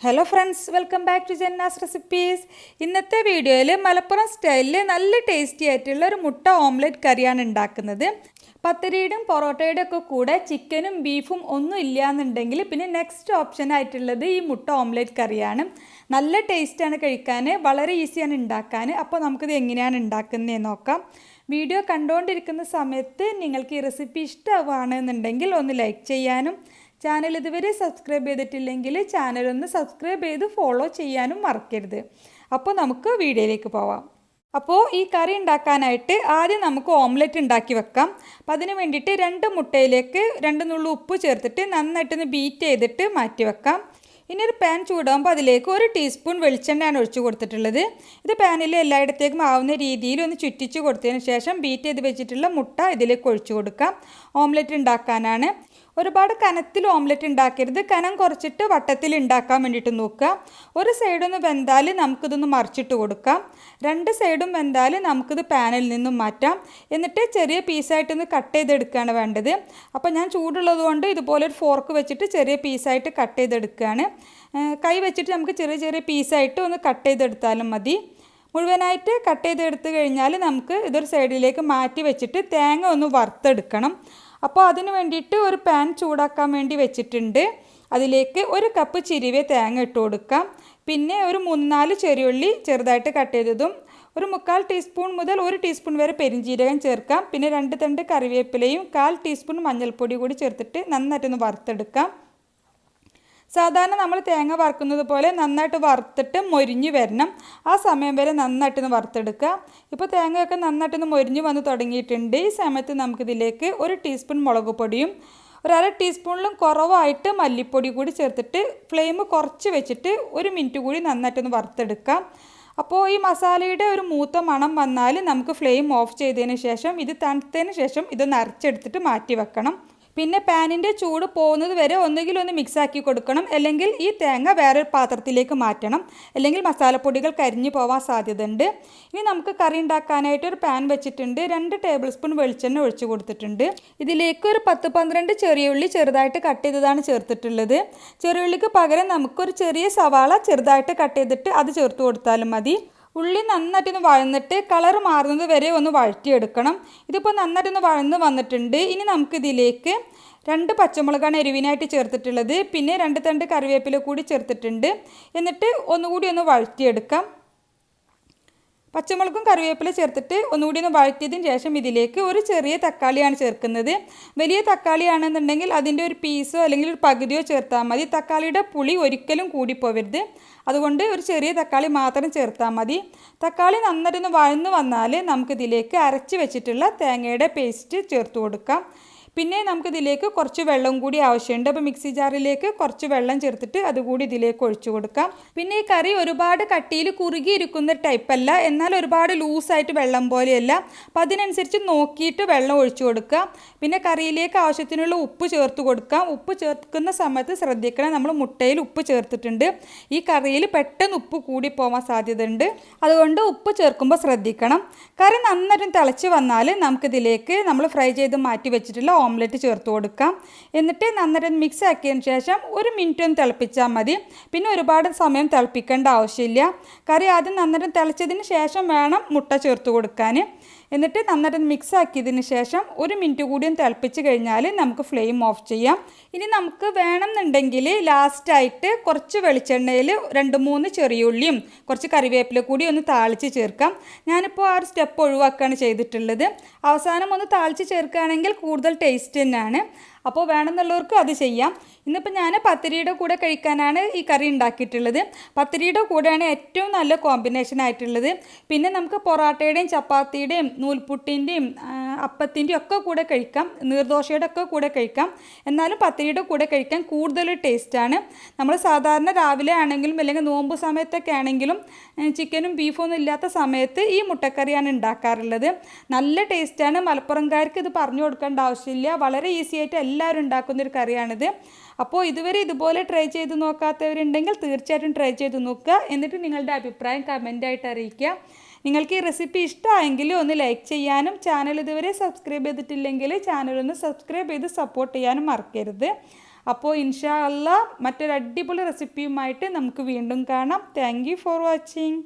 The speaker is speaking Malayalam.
Hello friends welcome back to Janna's recipes ഇന്നത്തെ വീഡിയോയിൽ മലപ്പുറം സ്റ്റൈലിൽ നല്ല ടേസ്റ്റി ആയിട്ടുള്ള ഒരു മുട്ട ഓംലെറ്റ് കറിയാണ് ഉണ്ടാക്കുന്നത്. പത്തിരിയുടെയും പൊറോട്ടയുടെ ഒക്കെ കൂടെ ചിക്കനും ബീഫും ഒന്നും ഇല്ലയെന്നുണ്ടെങ്കിൽ പിന്നെ നെക്സ്റ്റ് ഓപ്ഷൻ ആയിട്ടുള്ളത് ഈ മുട്ട ഓംലെറ്റ് കറിയാണ്. നല്ല ടേസ്റ്റാണ് കഴിക്കാൻ വളരെ ഈസിയാണ് ഉണ്ടാക്കാൻ അപ്പോൾ നമുക്കിത് എങ്ങനെയാണ് ഉണ്ടാക്കുന്നതെന്ന് നോക്കാം. വീഡിയോ കണ്ടുകൊണ്ടിരിക്കുന്ന സമയത്ത് നിങ്ങൾക്ക് ഈ റെസിപ്പി ഇഷ്ടമാണെന്നുണ്ടെങ്കിൽ ഒന്ന് ലൈക്ക് ചെയ്യാനും ചാനൽ ഇതുവരെ സബ്സ്ക്രൈബ് ചെയ്തിട്ടില്ലെങ്കിൽ ചാനൽ ഒന്ന് സബ്സ്ക്രൈബ് ചെയ്ത് ഫോളോ ചെയ്യാനും മറക്കരുത്. അപ്പോൾ നമുക്ക് വീഡിയോയിലേക്ക് പോവാം. അപ്പോൾ ഈ കറി ഉണ്ടാക്കാനായിട്ട് ആദ്യം നമുക്ക് ഓംലെറ്റ് ഉണ്ടാക്കി വെക്കാം. അപ്പം അതിന് വേണ്ടിയിട്ട് രണ്ട് മുട്ടയിലേക്ക് രണ്ട് നുള്ളു ഉപ്പ് ചേർത്തിട്ട് നന്നായിട്ടൊന്ന് ബീറ്റ് ചെയ്തിട്ട് മാറ്റി വെക്കാം. ഇനി ഒരു പാൻ ചൂടാകുമ്പോൾ അതിലേക്ക് ഒരു ടീസ്പൂൺ വെളിച്ചെണ്ണയാണ് ഒഴിച്ചു കൊടുത്തിട്ടുള്ളത്. ഇത് പാനിൽ എല്ലായിടത്തേക്കും ആവുന്ന രീതിയിൽ ഒന്ന് ചുറ്റിച്ച് കൊടുത്തതിന് ശേഷം ബീറ്റ് ചെയ്ത് വെച്ചിട്ടുള്ള മുട്ട ഇതിലേക്ക് ഒഴിച്ചു കൊടുക്കാം. ഓംലെറ്റ് ഉണ്ടാക്കാനാണ്. ഒരുപാട് കനത്തിൽ ഓംലെറ്റ് ഉണ്ടാക്കരുത്. കനം കുറച്ചിട്ട് വട്ടത്തിൽ ഉണ്ടാക്കാൻ വേണ്ടിയിട്ട് നോക്കുക. ഒരു സൈഡൊന്ന് വെന്താൽ നമുക്കിതൊന്ന് മറിച്ചിട്ട് കൊടുക്കാം. രണ്ട് സൈഡും വെന്താൽ നമുക്കിത് പാനിൽ നിന്നും മാറ്റാം. എന്നിട്ട് ചെറിയ പീസായിട്ടൊന്ന് കട്ട് ചെയ്തെടുക്കുകയാണ് വേണ്ടത്. അപ്പോൾ ഞാൻ ചൂടുള്ളത് കൊണ്ട് ഇതുപോലെ ഒരു ഫോർക്ക് വെച്ചിട്ട് ചെറിയ പീസായിട്ട് കട്ട് ചെയ്തെടുക്കുകയാണ്. കൈ വെച്ചിട്ട് നമുക്ക് ചെറിയ ചെറിയ പീസായിട്ട് ഒന്ന് കട്ട് ചെയ്തെടുത്താലും മതി. മുഴുവനായിട്ട് കട്ട് ചെയ്തെടുത്ത് കഴിഞ്ഞാൽ നമുക്ക് ഇതൊരു സൈഡിലേക്ക് മാറ്റി വെച്ചിട്ട് തേങ്ങ ഒന്ന് വറുത്തെടുക്കണം. അപ്പോൾ അതിന് വേണ്ടിയിട്ട് ഒരു പാൻ ചൂടാക്കാൻ വേണ്ടി വെച്ചിട്ടുണ്ട്. അതിലേക്ക് ഒരു കപ്പ് ചിരിവേ തേങ്ങ ഇട്ട് കൊടുക്കാം. പിന്നെ ഒരു മൂന്നാൽ ചെറിയുള്ളി ചെറുതായിട്ട് കട്ട് ചെയ്തതും ഒരു മുക്കാൽ ടീസ്പൂൺ മുതൽ ഒരു ടീസ്പൂൺ വരെ പെരിഞ്ചീരകം ചേർക്കാം. പിന്നെ രണ്ട് തണ്ട് കറിവേപ്പിലയും കാൽ ടീസ്പൂൺ മഞ്ഞൾപ്പൊടി കൂടി ചേർത്തിട്ട് നന്നായിട്ടൊന്ന് വറുത്തെടുക്കാം. സാധാരണ നമ്മൾ തേങ്ങ വറുക്കുന്നത് പോലെ നന്നായിട്ട് വറുത്തിട്ട് മൊരിഞ്ഞ് വരണം. ആ സമയം വരെ നന്നായിട്ടൊന്ന് വറുത്തെടുക്കുക. ഇപ്പോൾ തേങ്ങയൊക്കെ നന്നായിട്ടൊന്ന് മൊരിഞ്ഞ് വന്ന് തുടങ്ങിയിട്ടുണ്ട്. ഈ സമയത്ത് നമുക്കിതിലേക്ക് ഒരു ടീസ്പൂൺ മുളക് പൊടിയും ഒരു അര ടീസ്പൂണിലും കുറവായിട്ട് മല്ലിപ്പൊടി കൂടി ചേർത്തിട്ട് ഫ്ലെയിം കുറച്ച് വെച്ചിട്ട് ഒരു മിനിറ്റ് കൂടി നന്നായിട്ടൊന്ന് വറുത്തെടുക്കാം അപ്പോൾ ഈ മസാലയുടെ ഒരു മൂത്ത മണം വന്നാൽ നമുക്ക് ഫ്ലെയിം ഓഫ് ചെയ്തതിന് ശേഷം ഇത് തണുത്തതിന് ശേഷം ഇതൊന്ന് അരച്ചെടുത്തിട്ട് മാറ്റി വെക്കണം. പിന്നെ പാനിന്റെ ചൂട് പോകുന്നത് വരെ ഒന്നുകിൽ ഒന്ന് മിക്സ് ആക്കി കൊടുക്കണം അല്ലെങ്കിൽ ഈ തേങ്ങ വേറൊരു പാത്രത്തിലേക്ക് മാറ്റണം അല്ലെങ്കിൽ മസാലപ്പൊടികൾ കരിഞ്ഞു പോവാൻ സാധ്യതയുണ്ട്. ഇനി നമുക്ക് കറി ഉണ്ടാക്കാനായിട്ട് ഒരു പാൻ വെച്ചിട്ടുണ്ട്. രണ്ട് ടേബിൾ സ്പൂൺ വെളിച്ചെണ്ണ ഒഴിച്ചു കൊടുത്തിട്ടുണ്ട്. ഇതിലേക്ക് ഒരു പത്ത് പന്ത്രണ്ട് ചെറിയ ഉള്ളി ചെറുതായിട്ട് കട്ട് ചെയ്തതാണ് ചേർത്തിട്ടുള്ളത്. ചെറിയ ഉള്ളിക്ക് പകരം നമുക്കൊരു ചെറിയ സവാള ചെറുതായിട്ട് കട്ട് ചെയ്തിട്ട് അത് ചേർത്ത് കൊടുത്താലും മതി. ഉള്ളി നന്നായിട്ടൊന്ന് വഴന്നിട്ട് കളർ മാറുന്നത് വരെ ഒന്ന് വഴറ്റിയെടുക്കണം. ഇതിപ്പോൾ നന്നായിട്ടൊന്ന് വഴന്ന് വന്നിട്ടുണ്ട്. ഇനി നമുക്കിതിലേക്ക് രണ്ട് പച്ചമുളകാണ് എരിവിനായിട്ട് ചേർത്തിട്ടുള്ളത്. പിന്നെ രണ്ട് തണ്ട് കറിവേപ്പില കൂടി ചേർത്തിട്ടുണ്ട്. എന്നിട്ട് ഒന്നുകൂടി ഒന്ന് വഴറ്റിയെടുക്കാം. പച്ചമുളകും കറിവേപ്പില ചേർത്തിട്ട് ഒന്നുകൂടി ഒന്ന് വഴറ്റിയതിന് ശേഷം ഇതിലേക്ക് ഒരു ചെറിയ തക്കാളിയാണ് ചേർക്കുന്നത്. വലിയ തക്കാളിയാണെന്നുണ്ടെങ്കിൽ അതിന്റെ ഒരു പീസോ അല്ലെങ്കിൽ ഒരു പകുതിയോ ചേർത്താൽ മതി. തക്കാളിയുടെ പുളി ഒരിക്കലും കൂടിപ്പോവരുത്. അതുകൊണ്ട് ഒരു ചെറിയ തക്കാളി മാത്രം ചേർത്താൽ മതി. തക്കാളി നന്നായിട്ടൊന്ന് വഴന്ന് വന്നാൽ നമുക്കിതിലേക്ക് അരച്ച് വെച്ചിട്ടുള്ള തേങ്ങയുടെ പേസ്റ്റ് ചേർത്ത് കൊടുക്കാം. പിന്നെ നമുക്കിതിലേക്ക് കുറച്ച് വെള്ളം കൂടി ആവശ്യമുണ്ട്. അപ്പോൾ മിക്സി ജാറിലേക്ക് കുറച്ച് വെള്ളം ചേർത്തിട്ട് അതുകൂടി ഇതിലേക്ക് ഒഴിച്ചു കൊടുക്കാം. പിന്നെ ഈ കറി ഒരുപാട് കട്ടിയിൽ കുറുകിയിരിക്കുന്ന ടൈപ്പല്ല. എന്നാൽ ഒരുപാട് ലൂസായിട്ട് വെള്ളം പോലെയല്ല. അപ്പോൾ അതിനനുസരിച്ച് നോക്കിയിട്ട് വെള്ളം ഒഴിച്ചു കൊടുക്കുക പിന്നെ കറിയിലേക്ക് ആവശ്യത്തിനുള്ള ഉപ്പ് ചേർത്ത് കൊടുക്കാം. ഉപ്പ് ചേർക്കുന്ന സമയത്ത് ശ്രദ്ധിക്കണം നമ്മൾ മുട്ടയിൽ ഉപ്പ് ചേർത്തിട്ടുണ്ട്. ഈ കറിയിൽ പെട്ടെന്ന് ഉപ്പ് കൂടി പോകാൻ സാധ്യതയുണ്ട്. അതുകൊണ്ട് ഉപ്പ് ചേർക്കുമ്പോൾ ശ്രദ്ധിക്കണം. കറി നന്നായിട്ടും തിളച്ച് വന്നാൽ നമുക്കിതിലേക്ക് നമ്മൾ ഫ്രൈ ചെയ്ത് മാറ്റി വെച്ചിട്ടുള്ള ഓംലെറ്റ് ചേർത്ത് കൊടുക്കാം. എന്നിട്ട് നന്നായിട്ട് മിക്സ് ആക്കിയതിന് ശേഷം ഒരു മിനിറ്റ് ഒന്ന് തിളപ്പിച്ചാൽ മതി. പിന്നെ ഒരുപാട് സമയം തിളപ്പിക്കേണ്ട ആവശ്യമില്ല. കറി ആദ്യം നന്നായിട്ട് തിളച്ചതിന് ശേഷം വേണം മുട്ട ചേർത്ത് കൊടുക്കാൻ. എന്നിട്ട് നന്നായിട്ട് മിക്സ് ആക്കിയതിന് ശേഷം ഒരു മിനിറ്റ് കൂടിയും തിളപ്പിച്ച് കഴിഞ്ഞാൽ നമുക്ക് ഫ്ലെയിം ഓഫ് ചെയ്യാം. ഇനി നമുക്ക് വേണമെന്നുണ്ടെങ്കിൽ ലാസ്റ്റായിട്ട് കുറച്ച് വെളിച്ചെണ്ണയിൽ രണ്ട് മൂന്ന് ചെറിയ ഉള്ളിയും കുറച്ച് കറിവേപ്പില കൂടി ഒന്ന് താളിച്ച് ചേർക്കാം. ഞാനിപ്പോൾ ആ ഒരു സ്റ്റെപ്പ് ഒഴിവാക്കുകയാണ് ചെയ്തിട്ടുള്ളത്. അവസാനം ഒന്ന് താളിച്ച് ചേർക്കുകയാണെങ്കിൽ കൂടുതൽ ടേസ്റ്റ് തന്നെയാണ്. അപ്പോൾ വേണമെന്നുള്ളവർക്ക് അത് ചെയ്യാം. ഇന്നിപ്പോൾ ഞാൻ പത്തിരിയുടെ കൂടെ കഴിക്കാനാണ് ഈ കറി ഉണ്ടാക്കിയിട്ടുള്ളത്. പത്തിരിയുടെ കൂടെയാണ് ഏറ്റവും നല്ല കോമ്പിനേഷൻ ആയിട്ടുള്ളത്. പിന്നെ നമുക്ക് പൊറാട്ടയുടെയും ചപ്പാത്തിയുടെയും നൂൽപുട്ടിന്റെയും അപ്പത്തിന്റെയും ഒക്കെ കൂടെ കഴിക്കാം നീർദോശയുടെ ഒക്കെ കൂടെ കഴിക്കാം. എന്നാലും പത്തിരിയുടെ കൂടെ കഴിക്കാൻ കൂടുതൽ ടേസ്റ്റാണ്. നമ്മൾ സാധാരണ രാവിലെ ആണെങ്കിലും അല്ലെങ്കിൽ നോമ്പ് സമയത്തൊക്കെ ആണെങ്കിലും ചിക്കനും ബീഫും ഒന്നും ഇല്ലാത്ത സമയത്ത് ഈ മുട്ടക്കറിയാണ് ഉണ്ടാക്കാറുള്ളത്. നല്ല ടേസ്റ്റാണ്. മലപ്പുറംകാർക്ക് ഇത് പറഞ്ഞു കൊടുക്കേണ്ട ആവശ്യമില്ല. വളരെ ഈസി ആയിട്ട് എല്ലാവരും ഉണ്ടാക്കുന്നൊരു കറിയാണിത്. അപ്പോൾ ഇതുവരെ ഇതുപോലെ ട്രൈ ചെയ്ത് നോക്കാത്തവരുണ്ടെങ്കിൽ തീർച്ചയായിട്ടും ട്രൈ ചെയ്ത് നോക്കുക. എന്നിട്ട് നിങ്ങളുടെ അഭിപ്രായം കമന്റായിട്ട് അറിയിക്കുക. നിങ്ങൾക്ക് ഈ റെസിപ്പി ഇഷ്ടമായെങ്കിൽ ഒന്ന് ലൈക്ക് ചെയ്യാനും ചാനൽ ഇതുവരെ സബ്സ്ക്രൈബ് ചെയ്തിട്ടില്ലെങ്കിൽ ചാനൽ ഒന്ന് സബ്സ്ക്രൈബ് ചെയ്ത് സപ്പോർട്ട് ചെയ്യാനും മറക്കരുത്. അപ്പോൾ ഇൻഷാ അല്ല മറ്റൊരു അടിപൊളി റെസിപ്പിയുമായിട്ട് നമുക്ക് വീണ്ടും കാണാം. Thank for watching